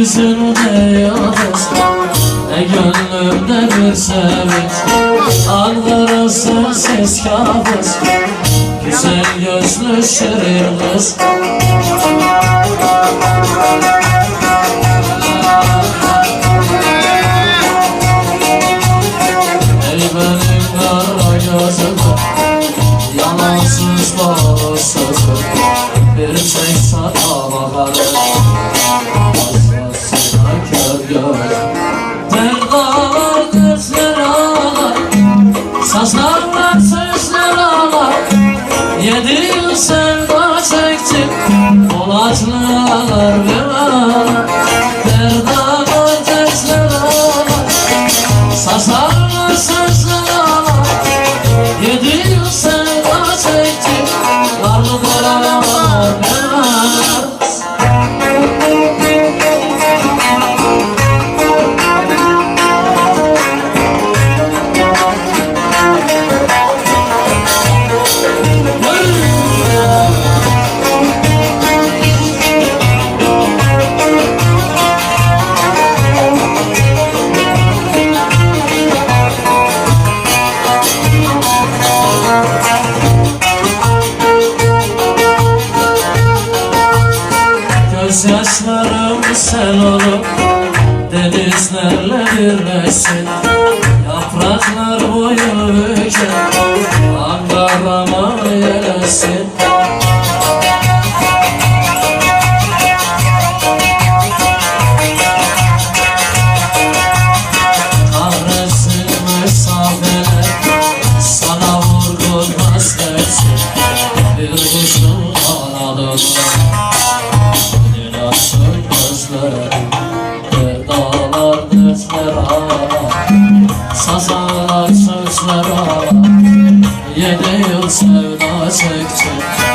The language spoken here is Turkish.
Gökyüzünde yıldız Ne gönlümde bir sevinç Ankara'sı ses kabus Güzel gözlü şirin kız Ey benim kara gözüm Yalansız bağlısız Sazlarlar sözler ağlar. Yedi yıl sevda çektim Polatlılar bir Gözyaşlarım sel olup Denizlerle birleşsin. Yapraklar boyu büken Ankara'ma yelesin Kahretsin mesafeler Sana Bir Bir dağlar ağlar Sazalar sözler Yedi yıl sevda çektim